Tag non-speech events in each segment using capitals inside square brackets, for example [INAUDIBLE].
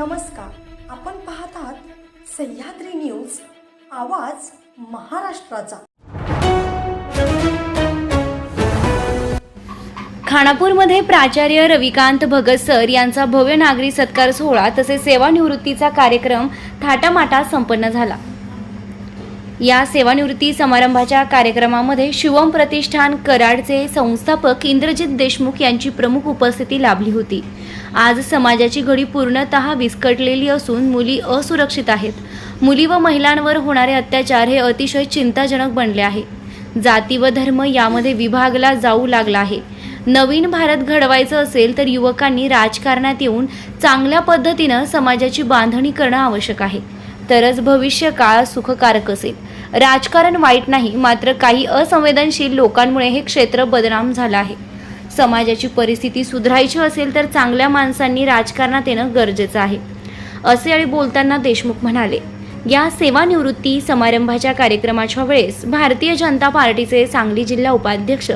नमस्कार. आपण पाहतात सह्याद्री न्यूज आवाज महाराष्ट्राचा. खानापूरमध्ये प्राचार्य रविकांत भगत सर यांचा भव्य नागरी सत्कार सोहळा तसेच सेवानिवृत्तीचा कार्यक्रम थाटामाटात संपन्न झाला. या सेवानिवृत्ती समारंभाच्या कार्यक्रमामध्ये शिवम प्रतिष्ठान कराडचे संस्थापक इंद्रजित देशमुख यांची प्रमुख उपस्थिती लाभली होती. आज समाजाची घडी पूर्णतः विस्कटलेली असून मुली असुरक्षित आहेत. मुली व महिलांवर होणारे अत्याचार हे अतिशय चिंताजनक बनले आहे. जाती व धर्म यामध्ये विभागला जाऊ लागला आहे. नवीन भारत घडवायचं असेल तर युवकांनी राजकारणात येऊन चांगल्या पद्धतीनं समाजाची बांधणी करणं आवश्यक आहे. तरच भविष्य काळ सुखकारक असेल. राजकारण वाईट नाही मात्र काही असंवेदनशील लोकांमुळे हे क्षेत्र बदनाम झालं आहे. समाजाची परिस्थिती सुधारायची असेल तर चांगल्या माणसांनी राजकारणात येणं गरजेचं आहे असे आणि बोलताना देशमुख म्हणाले. या सेवानिवृत्ती समारंभाच्या कार्यक्रमाच्या वेळेस भारतीय जनता पार्टीचे सांगली जिल्हा उपाध्यक्ष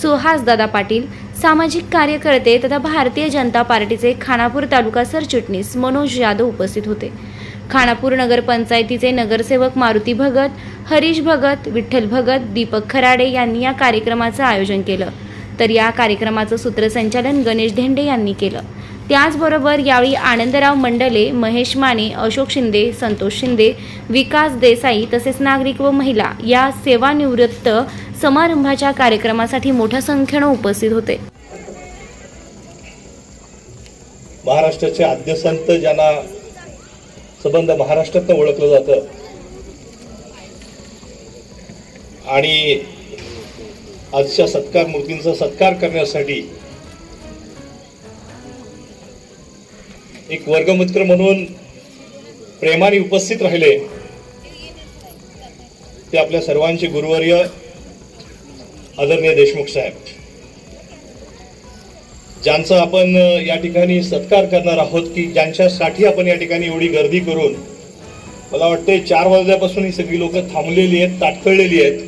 सुहासदादा पाटील सामाजिक कार्यकर्ते तथा भारतीय जनता पार्टीचे खानापूर तालुका सरचिटणीस मनोज यादव उपस्थित होते. खानापूर नगरपंचायतीचे नगरसेवक मारुती भगत हरीश भगत विठ्ठल भगत दीपक खराडे यांनी या कार्यक्रमाचं आयोजन केलं. तर या कार्यक्रमाचं सूत्रसंचालन गणेश धेंडे यांनी केलं. त्याचबरोबर यावेळी आनंदराव मंडले महेश माने अशोक शिंदे संतोष शिंदे विकास देसाई तसेच नागरिक व महिला या सेवानिवृत्त समारंभाच्या कार्यक्रमासाठी मोठ्या संख्येनं उपस्थित होते. महाराष्ट्राचे आद्यसंत ज्यांना संबंध महाराष्ट्रात ओळखलं जातं. आणि आजच्या सत्कार मूर्तींचा सत्कार करण्यासाठी एक वर्गमित्र म्हणून प्रेमाने उपस्थित राहिले. ते आपल्या सर्वांचे गुरुवर्य आदरणीय देशमुख साहेब. ज्यांचा आपण या ठिकाणी सत्कार करणार आहोत की ज्यांच्यासाठी आपण या ठिकाणी एवढी गर्दी करून मला वाटते चार वाजल्यापासून ही सगळी लोक थांबलेली आहेत ताटकळलेली आहेत.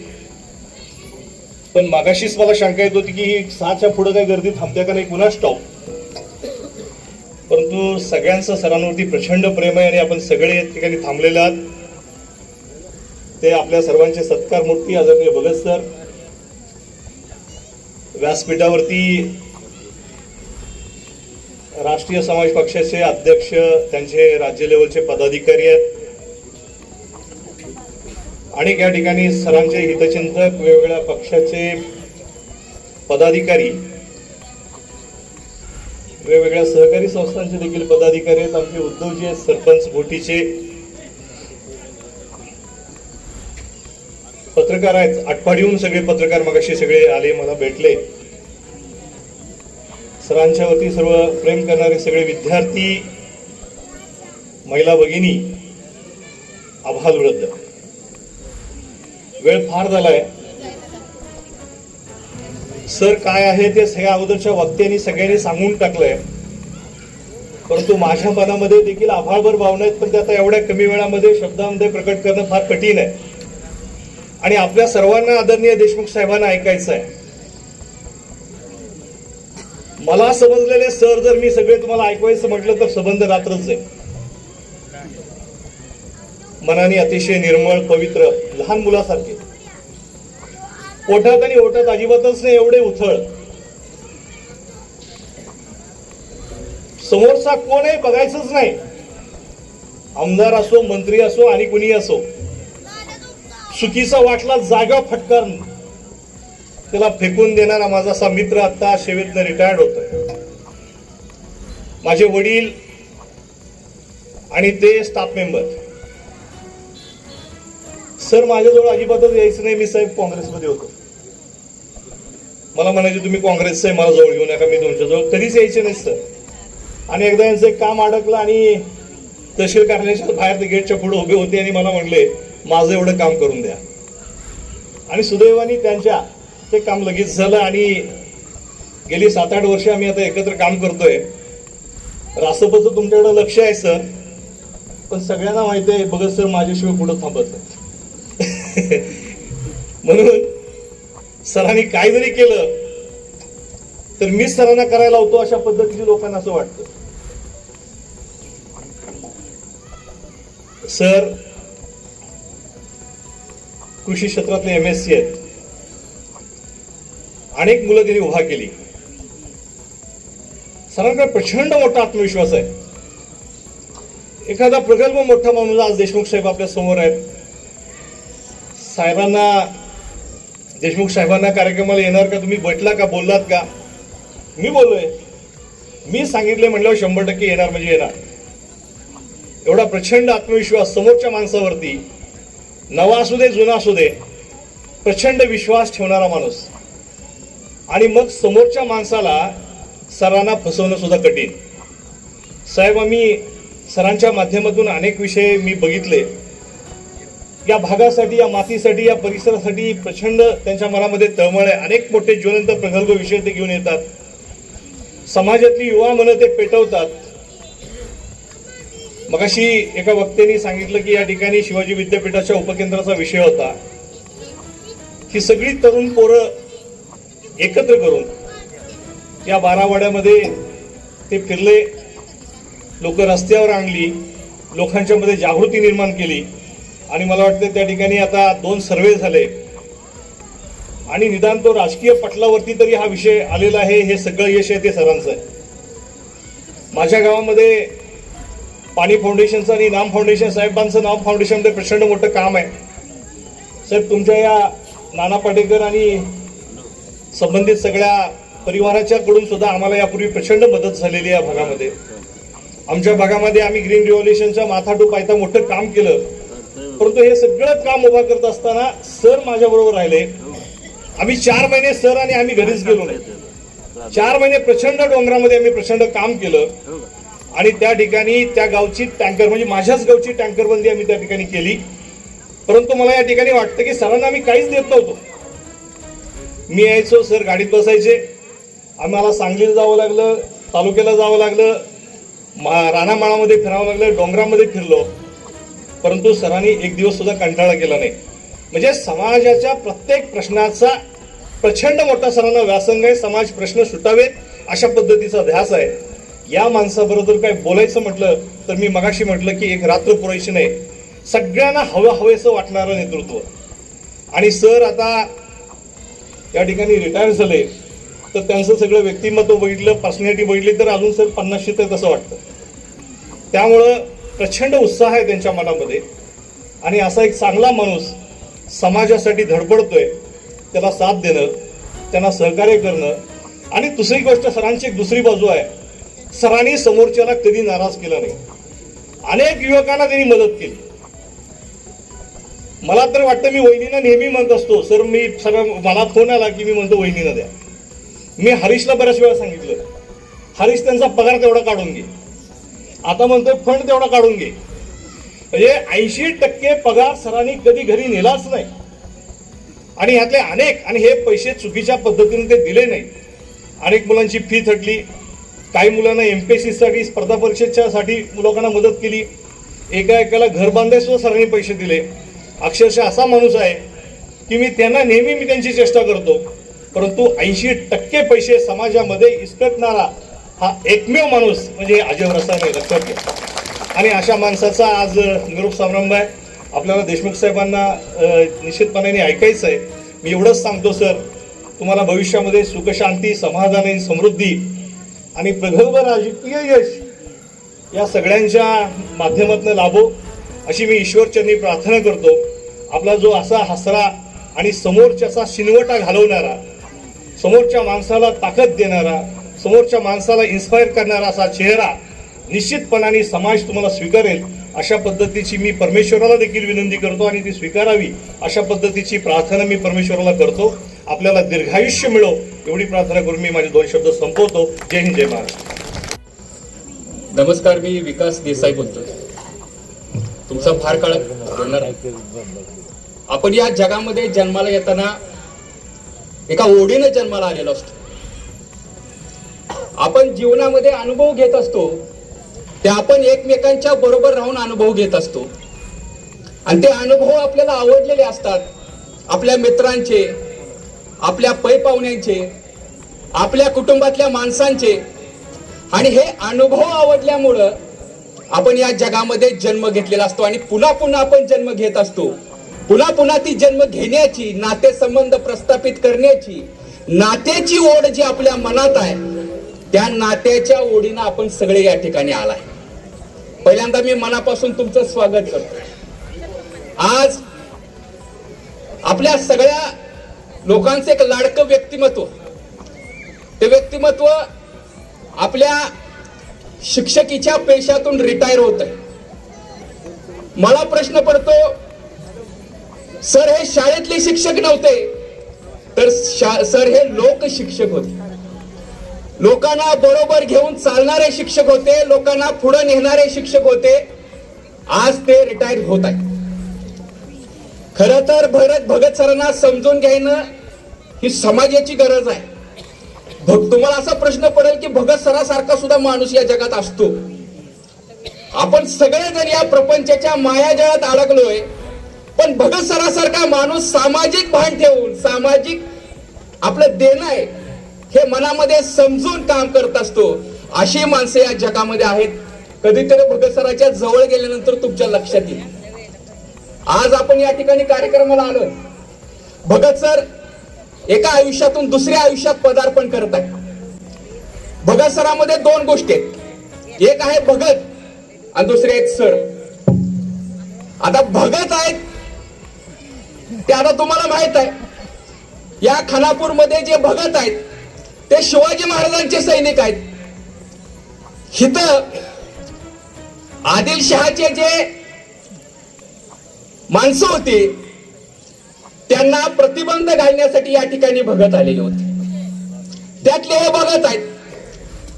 पण मागाशीच मला शंका येत होती की ही सहाच्या पुढे काय गर्दी थांबते का नाही पुन्हा स्टॉप परंतु सगळ्यांचं सरांवरती प्रचंड प्रेम आहे आणि आपण सगळे या ठिकाणी थांबलेले आहात. ते आपल्या सर्वांचे सत्कार मूर्ती आदरणीय भगत सर. व्यासपीठावरती राष्ट्रीय समाज पक्षाचे अध्यक्ष त्यांचे राज्य लेवलचे पदाधिकारी आहेत. अनेक या ठिकाणी सरांचे हितचिंतक वेगवेगळ्या पक्षाचे पदाधिकारी वेगवेगळ्या सहकारी संस्थांचे देखील पदाधिकारी आहेत. आमचे उद्धवजी आहेत सरपंच भोटीचे पत्रकार आहेत. आटपाडीहून सगळे पत्रकार मगाशी सगळे आले मला भेटले. सरांच्या वती सर्व प्रेम करणारे सगळे विद्यार्थी महिला भगिनी आभार वृद्ध वेळ फार झालाय. सर काय आहे ते सगळ्या अगोदरच्या वक्त्यांनी सगळ्यांनी सांगून टाकलंय. परंतु माझ्या मनामध्ये देखील आभाळभर भावना आहेत पण ते आता एवढ्या कमी वेळामध्ये शब्दामध्ये प्रकट करणं फार कठीण आहे. आणि आपल्या सर्वांना आदरणीय देशमुख साहेबांना ऐकायचं आहे मला समजलेले सर जर मी सगळे तुम्हाला ऐकवायचं म्हटलं तर संबंध रात्रच आहे. मनाने अतिशय निर्मळ पवित्र लहान मुलासारखे. ओठात आणि ओठात अजिबातच नाही एवढे उथळ. समोरचा कोण आहे बघायचंच नाही. आमदार असो मंत्री असो आणि कुणी असो. चुकीचा वाटला जागा फटकार त्याला फेकून देणारा माझा असा मित्र आता सेवेतनं रिटायर्ड होतोय. माझे वडील आणि ते स्टाफ मेंबर सर माझ्याजवळ अजिबातच यायचं नाही. मी साहेब काँग्रेसमध्ये होतो. मला म्हणायचे तुम्ही काँग्रेसचं आहे मला जवळ घेऊ नका. मी तुमच्याजवळ कधीच यायचे नाही सर आणि एकदा यांचं एक काम अडकलं आणि तहसील कार्यालयाच्या बाहेर ते गेटच्या पुढे उभे होते आणि मला म्हणले माझं एवढं काम करून द्या. आणि सुदैवानी त्यांच्या ते काम लगेच झालं आणि गेली सात आठ वर्ष आम्ही आता एकत्र काम करतोय. रासपचं तुमच्याकडे लक्ष आहे सर. पण सगळ्यांना माहिती आहे बघत सर माझ्याशिवाय पुढं थांबत नाही. [LAUGHS] म्हणून सरांनी काय जरी केलं तर मी सरांना करायला होतो अशा पद्धतीने लोकांना असं वाटतं. सर कृषी क्षेत्रातले एम एस सी आहेत. अनेक मुलं त्यांनी उभा केली. सरांकडे प्रचंड मोठा आत्मविश्वास आहे. एखादा प्रगल्भ मोठा माणूस आज देशमुख साहेब आपल्यासमोर आहेत. साहेबांना देशमुख साहेबांना कार्यक्रमाला येणार का? तुम्ही भेटला का? बोललात का? मी बोललोय. मी सांगितले म्हणल्यावर शंभर टक्के येणार म्हणजे येणार. एवढा प्रचंड आत्मविश्वास समोरच्या माणसावरती नवा असू दे जुना असू दे प्रचंड विश्वास ठेवणारा माणूस. आणि मग समोरच्या माणसाला सरांना फसवणं सुद्धा कठीण. साहेब आम्ही सरांच्या माध्यमातून अनेक विषय मी बघितले. या भागासाठी या मातीसाठी या परिसरासाठी प्रचंड त्यांच्या मनामध्ये तळमळ आहे. अनेक मोठे ज्वलंत प्रगल्भ विषय ते घेऊन येतात. समाजातली युवा मनं ते पेटवतात. मगाशी एका वक्त्यांनी सांगितलं की या ठिकाणी शिवाजी विद्यापीठाच्या उपकेंद्राचा विषय होता. ही सगळी तरुण पोरं एकत्र करून या बारावाड्यामध्ये ते फिरले. लोक रस्त्यावर आणली लोकांच्या मध्ये जागृती निर्माण केली आणि मला वाटतं त्या ठिकाणी आता दोन सर्वे झाले. आणि निदान तो राजकीय पटलावरती तरी हा विषय आलेला आहे हे सगळं यश आहे ते सरांचं. आहे माझ्या गावामध्ये पाणी फाउंडेशनचं आणि नाम फाउंडेशन साहेबांचं नाम फाउंडेशनमध्ये प्रचंड मोठं काम आहे. साहेब तुमच्या या नाना पाटेकर आणि संबंधित सगळ्या परिवाराच्या कडून सुद्धा आम्हाला यापूर्वी प्रचंड मदत झालेली आहे या भागामध्ये. आमच्या भागामध्ये आम्ही ग्रीन रिव्होल्युशनच्या माथाटू पायता मोठं काम केलं. परंतु हे सगळं काम उभा करत असताना सर माझ्या बरोबर राहिले. आम्ही चार महिने सर आणि आम्ही घरीच गेलो नाही. चार महिने प्रचंड डोंगरामध्ये आम्ही प्रचंड काम केलं. आणि त्या ठिकाणी त्या गावची टँकर म्हणजे माझ्याच गावची टँकर बंदी आम्ही त्या ठिकाणी केली. परंतु मला या ठिकाणी वाटतं की सरांना आम्ही काहीच देत नव्हतो. मी यायचो सर गाडीत बसायचे. आम्हाला सांगलीला जावं लागलं तालुक्याला जावं लागलं. मा- रानामाळामध्ये फिरावं लागलं डोंगरामध्ये फिरलो. परंतु सरांनी एक दिवस सुद्धा कंटाळा केला नाही. म्हणजे समाजाच्या प्रत्येक प्रश्नाचा प्रचंड मोठा सरांना व्यासंग आहे समाज प्रश्न सुटावेत अशा पद्धतीचा ध्यास आहे. या माणसाबरोबर काय बोलायचं म्हटलं तर मी मगाशी म्हटलं की एक रात्र पुरायची नाही. सगळ्यांना हवं हवेसं वाटणारं नेतृत्व. आणि सर आता त्या ठिकाणी रिटायर झाले तर त्यांचं सगळं व्यक्तिमत्व बघितलं पर्सनॅलिटी बघितली तर अजून सर पन्नासशे तर तसं वाटतं. त्यामुळं प्रचंड उत्साह आहे त्यांच्या मनामध्ये. आणि असा एक चांगला माणूस समाजासाठी धडपडतोय त्याला साथ देणं त्यांना सहकार्य करणं. आणि दुसरी गोष्ट सरांची एक दुसरी बाजू आहे. सरांनी समोरच्याला कधी नाराज केला नाही. अनेक युवकांना त्यांनी मदत केली. मला तर वाटतं मी वहिनीला नेहमी म्हणत असतो सर मी सगळं मला फोन आला की मी म्हणतो वहिनीनं द्या. मी हरीशला बऱ्याच वेळा सांगितलं हरीश त्यांचा पगार तेवढा काढून घे. आता म्हणतोय फंड तेवढा काढून घे. म्हणजे ऐंशी टक्के पगार सरांनी कधी घरी नेलाच नाही. आणि ह्यातले अनेक आणि हे पैसे चुकीच्या पद्धतीने ते दिले नाही. अनेक मुलांची फी थटली. काही मुलांना एम के सीसाठी स्पर्धा परीक्षेच्यासाठी लोकांना मदत केली. एका एकाला घर बांधायसुद्धा सरांनी पैसे दिले. अक्षरशः असा माणूस आहे की मी त्यांना नेहमी मी त्यांची चेष्टा करतो. परंतु ऐंशी टक्के पैसे समाजामध्ये इसकटणारा हा एकमेव माणूस म्हणजे अजय रसाने आहे लक्षात घ्या. आणि अशा माणसाचा आज निरोप समारंभ आहे. आपल्याला देशमुख साहेबांना निश्चितपणाने ऐकायचं आहे मी एवढंच सांगतो सर तुम्हाला भविष्यामध्ये सुखशांती समाधान आणि समृद्धी आणि प्रगल्भ राजकीय यश या सगळ्यांच्या माध्यमातून लाभो. अशी मी ईश्वरचरणी प्रार्थना करतो. आपला जो असा हसरा आणि समोरच्याचा शिनवटा घालवणारा समोरच्या माणसाला ताकद देणारा समोरच्या माणसाला इन्स्पायर करणारा असा चेहरा निश्चितपणाने समाज तुम्हाला स्वीकारेल. अशा पद्धतीची मी परमेश्वराला देखील विनंती करतो आणि ती स्वीकारावी. अशा पद्धतीची प्रार्थना मी परमेश्वराला करतो. आपल्याला दीर्घायुष्य मिळो. एवढी प्रार्थना करून मी माझे दोन शब्द संपवतो. जय हिंद जय महाराज नमस्कार मी विकास देसाई बोलतोय. तुमचा फार काळ आपण या जगामध्ये जन्माला येताना एका ओढीने जन्माला आलेलो असतो. आपण जीवनामध्ये अनुभव घेत असतो. ते आपण एकमेकांच्या बरोबर राहून अनुभव घेत असतो. आणि ते अनुभव आपल्याला आवडलेले असतात. आपल्या मित्रांचे आपल्या पै पाहुण्यांचे आपल्या कुटुंबातल्या माणसांचे. आणि हे अनुभव आवडल्यामुळं आपण या जगामध्ये जन्म घेतलेला असतो आणि पुन्हा पुन्हा आपण जन्म घेत असतो. पुन्हा पुन्हा ती जन्म घेण्याची नातेसंबंध प्रस्थापित करण्याची नात्याची ओढ जी आपल्या मनात आहे त्या नात्याच्या ओढीनं आपण सगळे या ठिकाणी आलाय. पहिल्यांदा मी मनापासून तुमचं स्वागत करतो आज आपल्या सगळ्या लोकांचं एक लाडकं व्यक्तिमत्व. ते व्यक्तिमत्व आपल्या शिक्षकीच्या पेशातून रिटायर होत आहे मला प्रश्न पडतो सर हे शाळेतले शिक्षक नव्हते. तर शा- सर हे लोक शिक्षक होते. लोकांना बरोबर घेऊन चालणारे शिक्षक होते लोकांना पुढे नेणारे शिक्षक होते. आज ते रिटायर होत आहे खर तर भरत भगत सरांना समजून घेणं ही समाजाची गरज आहे. तुम्हाला असा प्रश्न पडेल की भगत सरासारखा सुद्धा माणूस या जगात असतो. आपण सगळेजण या प्रपंचाच्या मायाजाळात अडकलोय पण भगत सरासारखा माणूस सामाजिक भान ठेवून सामाजिक आपलं देणं आहे हे मनामध्ये समजून काम करत असतो. अशी माणसं या जगामध्ये आहेत. कधीतरी भगत सराच्या जवळ गेल्यानंतर तुमच्या लक्षात येईल. आज आपण या ठिकाणी कार्यक्रमाला आलो भगत सर एका आयुष्यातून दुसऱ्या आयुष्यात पदार्पण करत आहे. भगत सरामध्ये दोन गोष्टी आहेत. एक आहे भगत आणि दुसरे आहेत सर. आता भगत आहेत ते आता तुम्हाला माहीत आहे. या खानापूरमध्ये जे भगत आहेत ते शिवाजी महाराजांचे सैनिक आहेत. इथं आदिलशहाचे जे माणसं होती त्यांना प्रतिबंध घालण्यासाठी या ठिकाणी भगत आलेले होते. त्यातले हे भगत आहेत.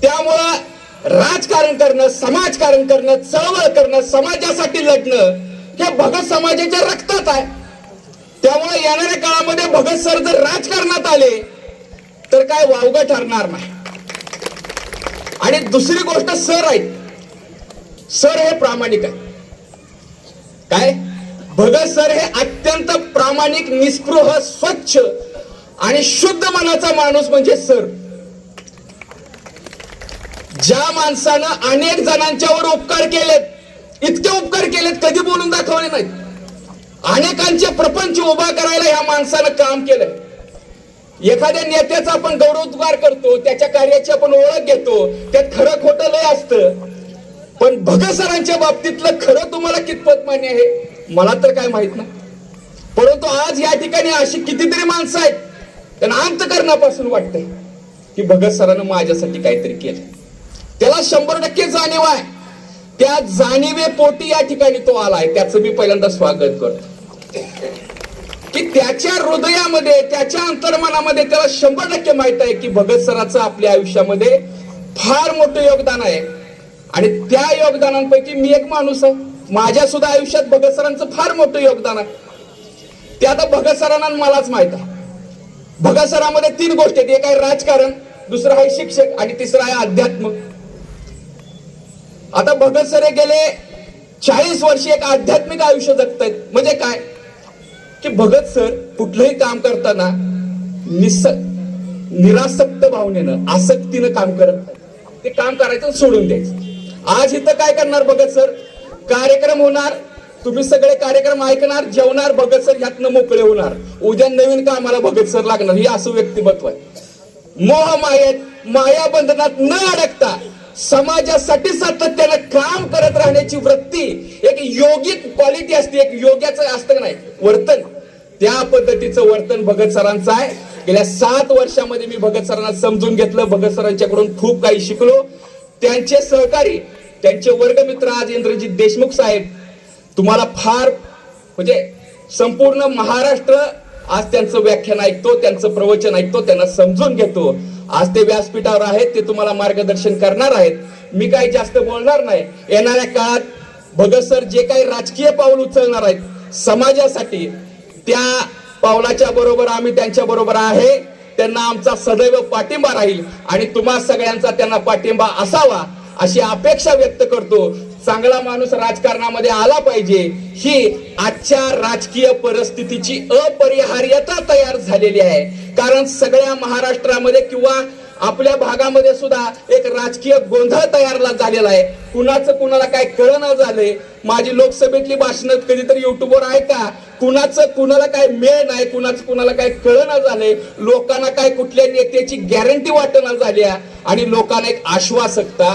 त्यामुळं राजकारण करणं समाजकारण करणं चळवळ करणं समाजासाठी लढणं हे भगत समाजाच्या रक्तात आहे. त्यामुळे येणाऱ्या काळामध्ये भगत सर जर राजकारणात आले तर काय वावगं ठरणार नाही. आणि दुसरी गोष्ट सर आहेत. सर हे प्रामाणिक आहे काय? भगत सर हे अत्यंत प्रामाणिक निस्पृह स्वच्छ आणि शुद्ध मनाचा माणूस म्हणजे सर. ज्या माणसानं अनेक जणांच्यावर उपकार केलेत इतके उपकार केलेत कधी बोलून दाखवले नाहीत. अनेकांचे प्रपंच उभा करायला ह्या माणसानं काम केलंय. एखाद्या नेत्याचा आपण गौरवोद्गार करतो त्याच्या कार्याची आपण ओळख घेतो त्यात खरं खोटं लय असतं. पण भगत सरांच्या बाबतीतलं खरं तुम्हाला कितपत मान्य आहे? मला तर काय माहीत नाही. परंतु आज या ठिकाणी अशी कितीतरी माणसं आहेत त्यांना अंतकरणापासून वाटतंय की भगत सरानं माझ्यासाठी काहीतरी केलं त्याला शंभर टक्के जाणीव आहे. त्या जाणीवे पोटी या ठिकाणी तो आलाय. त्याचं मी पहिल्यांदा स्वागत करतो. की त्याच्या हृदयामध्ये त्याच्या अंतर्मनामध्ये त्याला शंभर टक्के माहीत आहे की भगत सराचं आपल्या आयुष्यामध्ये फार मोठं योगदान आहे. आणि त्या योगदानांपैकी मी एक माणूस आहे. माझ्या सुद्धा आयुष्यात भगत सरांचं फार मोठं योगदान आहे. ते आता भगत सरांना मलाच माहीत आहे. भगत सरामध्ये तीन गोष्टी आहेत. एक आहे राजकारण दुसरं आहे शिक्षक आणि तिसरं आहे अध्यात्म. आता भगत सर हे गेले चाळीस वर्षी एक आध्यात्मिक आयुष्य जगतायत. म्हणजे काय? की भगत सर कुठलंही काम करताना निस निरासक्त भावनेनं आसक्तीनं काम करत ते काम करायचं सोडून द्यायचं. आज इथं काय करणार भगत सर? कार्यक्रम होणार तुम्ही सगळे कार्यक्रम ऐकणार जेवणार भगत सर यातनं मोकळे होणार. उद्या नवीन कामाला भगत सर लागणार हे असं व्यक्तिमत्व आहे. मोह मायेत माया बंधनात न अडकता समाजासाठी सातत्याने काम करत राहण्याची वृत्ती एक योगिक क्वालिटी असते एक योग्याचं असतं नाही वर्तन. त्या पद्धतीचं वर्तन भगत सरांचं आहे. गेल्या सात वर्षामध्ये मी भगत सरांना समजून घेतलं. भगत सरांच्याकडून खूप काही शिकलो. त्यांचे सहकारी त्यांचे वर्गमित्र आज इंद्रजित देशमुख साहेब तुम्हाला फार म्हणजे संपूर्ण महाराष्ट्र आज त्यांचं व्याख्यान ऐकतो त्यांचं प्रवचन ऐकतो त्यांना समजून घेतो. आज ते व्यासपीठावर आहेत ते तुम्हाला मार्गदर्शन करणार आहेत. मी काही जास्त बोलणार नाही. येणाऱ्या काळात भगत सर जे काही राजकीय पाऊल उचलणार आहेत समाजासाठी त्या पावलाच्या बरोबर आम्ही त्यांच्या बरोबर आहे. त्यांना आमचा सदैव पाठिंबा राहील. आणि तुम्हा सगळ्यांचा त्यांना पाठिंबा असावा. अशी अपेक्षा व्यक्त करतो चांगला माणूस राजकारणामध्ये आला पाहिजे ही आजच्या राजकीय परिस्थितीची अपरिहार्यता तयार झालेली आहे. कारण सगळ्या महाराष्ट्रामध्ये किंवा आपल्या भागामध्ये सुद्धा एक राजकीय गोंधळ तयार झालेला आहे. कुणाचं कुणाला काय कळणं झालंय? माझी लोकसभेतली भाषणं कधीतरी युट्यूबवर आहे का? कुणाचं कुणाला काय मेळ नाही कुणाचं कुणाला काय कळना झालंय? लोकांना काय कुठल्या नेत्याची गॅरंटी वाटणं झाल्या? आणि लोकांना एक आश्वासकता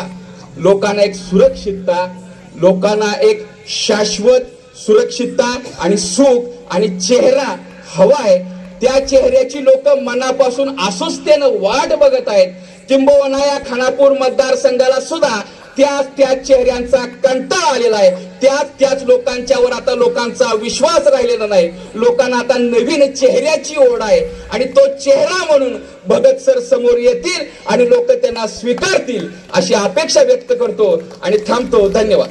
लोकांना एक सुरक्षितता लोकांना एक शाश्वत सुरक्षितता आणि सुख आणि चेहरा हवा आहे. त्या चेहऱ्याची लोक मनापासून अस्वस्थतेनं वाट बघत आहेत. किंबहुना या खानापूर मतदारसंघाला सुद्धा त्याच त्याच चेहऱ्यांचा कंटाळा आलेला आहे. त्याच त्याच लोकांच्यावर आता लोकांचा विश्वास राहिलेला नाही. लोकांना आता नवीन चेहऱ्याची ओढ आहे. आणि तो चेहरा म्हणून भगत सर समोर येतील आणि लोक त्यांना स्वीकारतील अशी अपेक्षा व्यक्त करतो. आणि थांबतो. धन्यवाद.